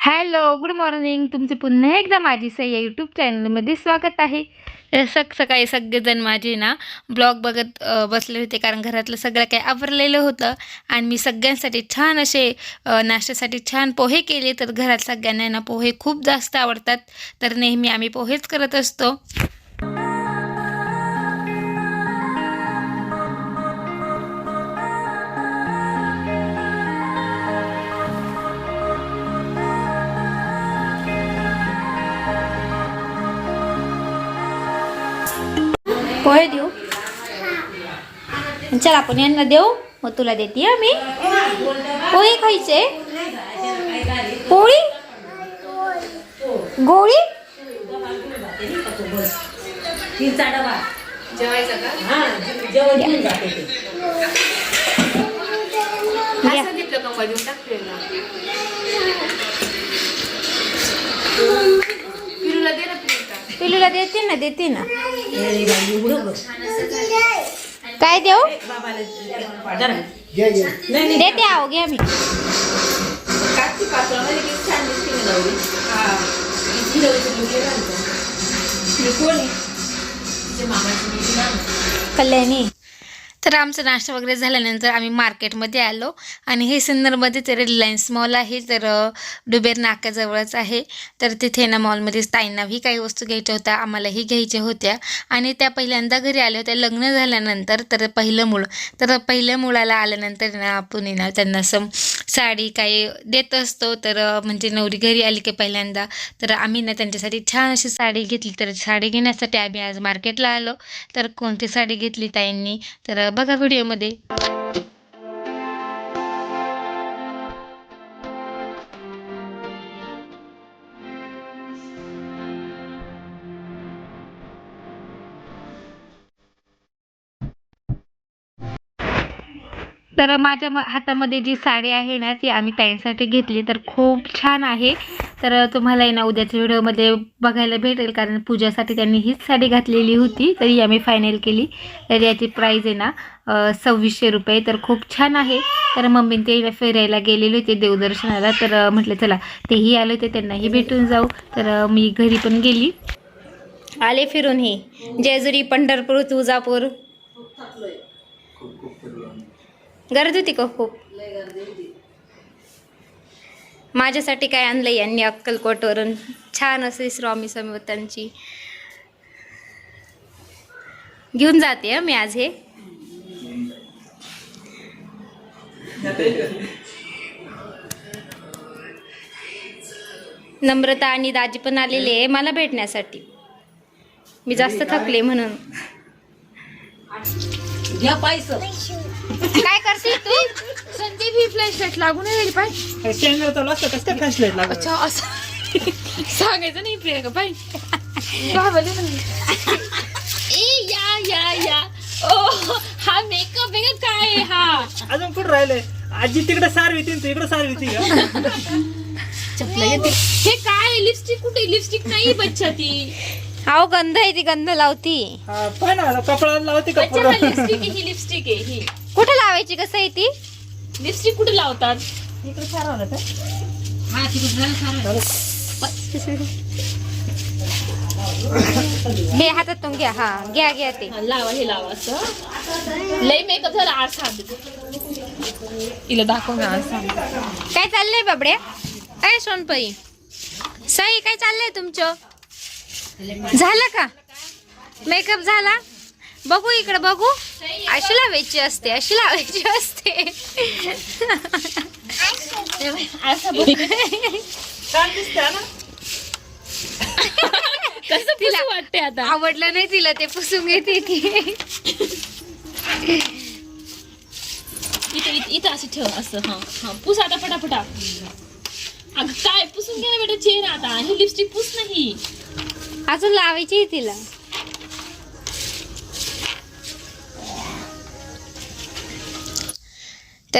Hello good morning. तुमचे पुन्हा एकदा माझी सई या यूट्यूब चॅनलमध्ये स्वागत आहे. सक सकाळी सगळेजण माझे ना ब्लॉग बघत बसले होते कारण घरातलं सगळं काही आवरलेलं होतं. आणि मी सगळ्यांसाठी छान असे नाश्त्यासाठी छान पोहे केले. तर घरात सगळ्यांना ना पोहे खूप जास्त आवडतात. तर नेहमी आम्ही पोहेच करत असतो. पोहे देऊ? चल आपण यांना देऊ. मग तुला देते मी. पोहे खायचे? पोळी? गोळी? ना देते ना. काय देऊ? देते आहो घ्या मी. कल्याणी. तर आमचा नाश्ता वगैरे झाल्यानंतर आम्ही मार्केटमध्ये आलो आणि हे सिन्नरमध्ये तर रिलायन्स मॉल आहे तर डुबेर नाक्याजवळच आहे. तर तिथे ना मॉलमध्ये ताईंनाही काही वस्तू घ्यायच्या होत्या आम्हालाही घ्यायच्या होत्या. आणि त्या पहिल्यांदा घरी आल्या होत्या. लग्न झाल्यानंतर तर पहिलं मूळ तर पहिल्या मुळाला आल्यानंतर ना आपण ना त्यांना सम साडी काही देत असतो. तर म्हणजे नवरी घरी आली की पहिल्यांदा तर आम्ही ना त्यांच्यासाठी छान अशी साडी घेतली. तर साडी घेण्यासाठी आम्ही आज मार्केटला आलो. तर कोणती साडी घेतली ताईंनी? तर बघा व्हिडिओमध्ये. तर माझ्या म- हातामध्ये जी साडी आहे ना ती आम्ही ताईंसाठी घेतली. तर खूप छान आहे. तर तुम्हाला ना उद्याच्या व्हिडिओमध्ये बघायला भेटेल कारण पूजासाठी त्यांनी हीच साडी घातलेली होती. तरी आम्ही फायनल केली. तर याची प्राईज आहे ना सव्वीसशे रुपये. तर खूप छान आहे. तर मम्मी ते फिरायला गेलेले होते देवदर्शनाला. तर म्हटलं चला तेही आले होते त्यांनाही भेटून जाऊ. तर मी घरी पण गेली. आले फिरून हे. जेजुरी पंढरपूर तुळजापूर. गर्दी होती का खूप? माझ्यासाठी काय आणलं यांनी अक्कलकोटवरून? छान असे स्वामी समर्थांची. घेऊन जाते हं मी आज हे. नम्रता आणि दाजी पण आलेले आहे मला भेटण्यासाठी. मी जास्त थकले म्हणून. घ्या काय करते तू? संदीप ही फ्लॅशलाईट लागून राहिली पाहिजे कॅमेरा चालू असतं कसं काय फ्लॅशलाईट लागत अच्छा असं. सांगायचं नाही प्रियंका घाबरले ना ए या या या. ओ हा मेकअप आहे का काय आहे हा? अजून कुठं राहिले? आजी तिकडे सारवी ती इकडे सारवी ती का चपला येते. हे काय? लिपस्टिक कुठे? लिपस्टिक नाही बच्चा ती. अहो गंध आहे ती गंध लावती. हा, पाय ना कपडा लावते का अच्छा पूर्ण? लिपस्टिक ही लिपस्टिक आहे ही. कुठे लावायची कसं आहे ती लिपस्टिक कुठे लावतात? इकडे सारवलं का? हा तिकडे हे हातातून घ्या हा. घ्या घ्या ते. लावा हे लावा असं. लय मेकअप झाला आरसा हिला दाखव ना आरसा काय चाललंय बाबड्या? काय सोनपई. साई काय चाललंय तुमचं? झालं का? मेकअप झाला? बघू इकडे बघू. अशी लावायची असते अशी लावायची असते. तिला- पुसू वाटते आता? आवडलं नाही तिला ते पुसून घेते ती. इथं इथं- असं ठेव असं हा हा. पुस आता फटाफटा. अगं काय पुसून घे ना बेटा चेहरा आता. ही लिपस्टिक पुस नाही. अजून लावायची आहे तिला.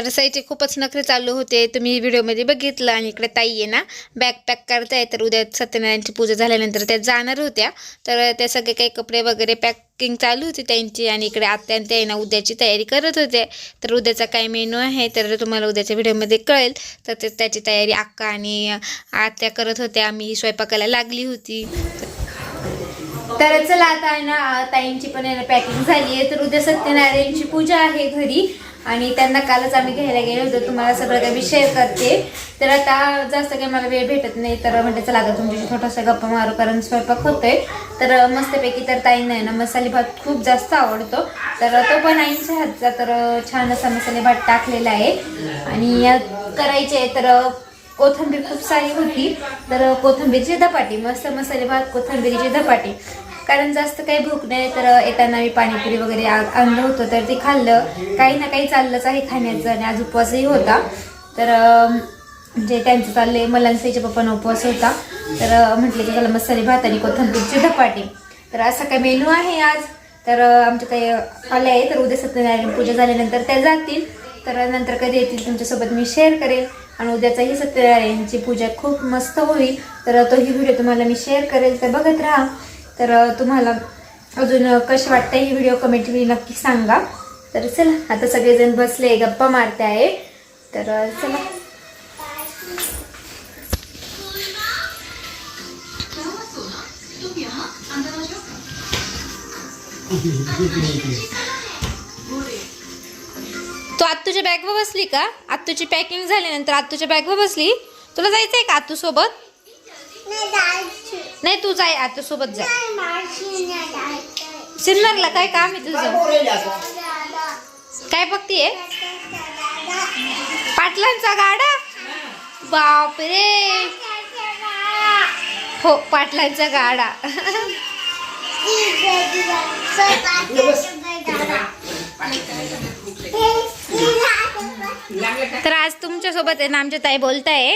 तर सईचे खूपच नखरे चालू होते. तुम्ही व्हिडिओमध्ये बघितलं आणि इकडे ताई आहे ना बॅग पॅक करताय. तर उद्या सत्यनारायणची पूजा झाल्यानंतर त्या जाणार होत्या. तर त्या सगळे काही कपडे वगैरे पॅकिंग चालू होती त्यांची आणि इकडे आत्या त्या आहे ना उद्याची तयारी करत होते तर उद्याचा काय मेनू आहे तर तुम्हाला उद्याच्या व्हिडिओमध्ये कळेल. तर ते- त्याची तयारी अक्का आणि आत्या करत होत्या. मी स्वयंपाकाला लागली होती. तर चला आता आहे ना ताईंची पण आहे ना पॅकिंग झाली आहे. तर उद्या सत्यनारायणची पूजा आहे घरी. आणि त्यांना कालच आम्ही घ्यायला गेलो होतो. तुम्हाला सगळं काही मी शेअर करते. तर आता जास्त काही मला वेळ भेटत नाही तर म्हणजे चला आता तुमच्याशी थोडासा गप्पा मारू कारण स्वयंपाक होतोय. तर मस्तपैकी तर ताईंना आहे ना मसाले भात खूप जास्त आवडतो. तर तो पण आईंच्या हातचा तर छान असा मसाले भात टाकलेला आहे. आणि या करायचे आहे तर कोथिंबीर खूप सारी होती. तर कोथंबीरची धपाटी मस्त मसाले भात कोथिंबीरीची धपाटी. कारण जास्त काही भूक नाही तर येताना मी पाणीपुरी वगैरे आ- आणलं होतं तर ते खाल्लं. काही ना काही चाललंच आहे खाण्याचं आणि आज उपवासही होता. तर म्हणजे त्यांचं चाललंय मला आणि साईच्या पप्पांना उपवास होता. तर म्हटलं की त्याला मसाले भात आणि कोथंबीरची धपाटी तर असा काय मेनू आहे आज. तर आमच्या काही आले आहे तर उद्या सत्यनारायण पूजा झाल्यानंतर त्या जातील. तर नंतर कधी येतील तुमच्यासोबत मी शेअर करेल आणि उद्याचाही सत्यनारायणची पूजा खूप मस्त होईल. तर तोही व्हिडिओ तुम्हाला मी शेअर करेल. तर बघत राहा. तर तुम्हाला अजून कसे वाटतं ही व्हिडिओ कमेंटमध्ये नक्की सांगा. तर चला आता सगळेजण बसले गप्पा मारते आहे. तर चला. तू आत्तूच्या बॅगवर बसली का? आत्तूची पॅकिंग झाल्यानंतर आत्तूच्या बॅगवर बसली? तुला जायचंय का आत्तू सोबत नाही तू जाय आत्तू सोबत जाय सिन्नरला काय काम आहे तुझं? काय बघतीये? पाटलांचा गाडा? बापरे. हो पाटलांचा गाडा. तर आज तुमच्यासोबत आहे ना आमच्या ताई बोलताय.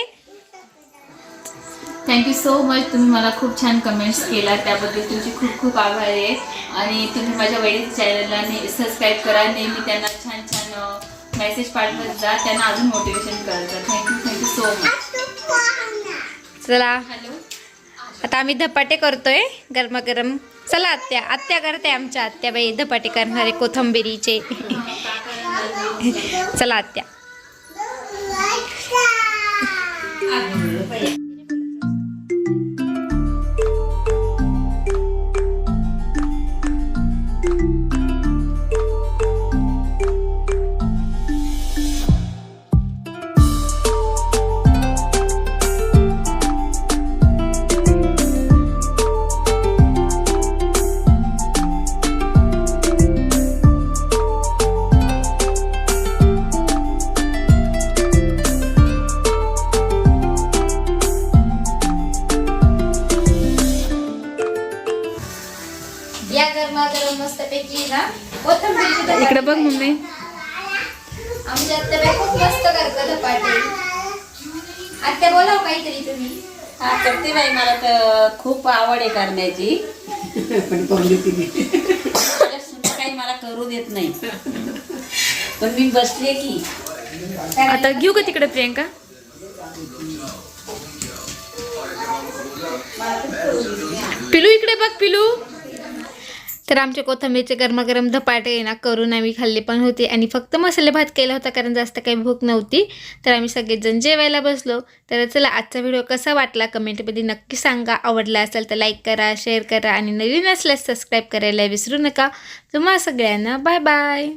थँक्यू सो मच तुम्ही मला खूप छान कमेंट्स केला त्याबद्दल तुमची खूप खूप आभार आहे. आणि तुम्ही माझ्या वडील चॅनलला ने सबस्क्राईब करा. नेहमी त्यांना छान छान मेसेज पाठवत जा. त्यांना अजून मोटिवेशन करत जा. Thank you thank you so much चला. हॅलो आता आम्ही धपाटे करतोय गरमागरम. चला आत्या. आत्या करते आमच्या आत्याबाई धपाटे करणारे कोथंबिरीचे. चला आत्या. गरमागरम मस्त पैकी ना कोथंबिरीचे धपाटे इकडे बघ मम्मी. आमच्या आत्याबाई खूप मस्त करतात धपाटे आत्या बोलाव काहीतरी तुम्ही. हा करते बाई मला तर खूप आवड आहे करण्याची. माझ्या सुना काही मला करू देत नाही. पण मी बसले की. आता घेऊ का तिकडे प्रियंका? पिलू इकडे बघ पिलू. तर आमच्या कोथंबीरचे गरमागरम धपाटे ना करून आम्ही खाल्ले पण होते. आणि फक्त मसाले भात केला होता कारण जास्त काही भूक नव्हती. तर आम्ही सगळेजण जेवायला बसलो. तर चला आजचा व्हिडिओ कसा वाटला कमेंटमध्ये नक्की सांगा. आवडला असेल तर लाईक करा शेअर करा आणि नवीन असल्यास सबस्क्राईब करायला विसरू नका. तुम्हा सगळ्यांना बाय बाय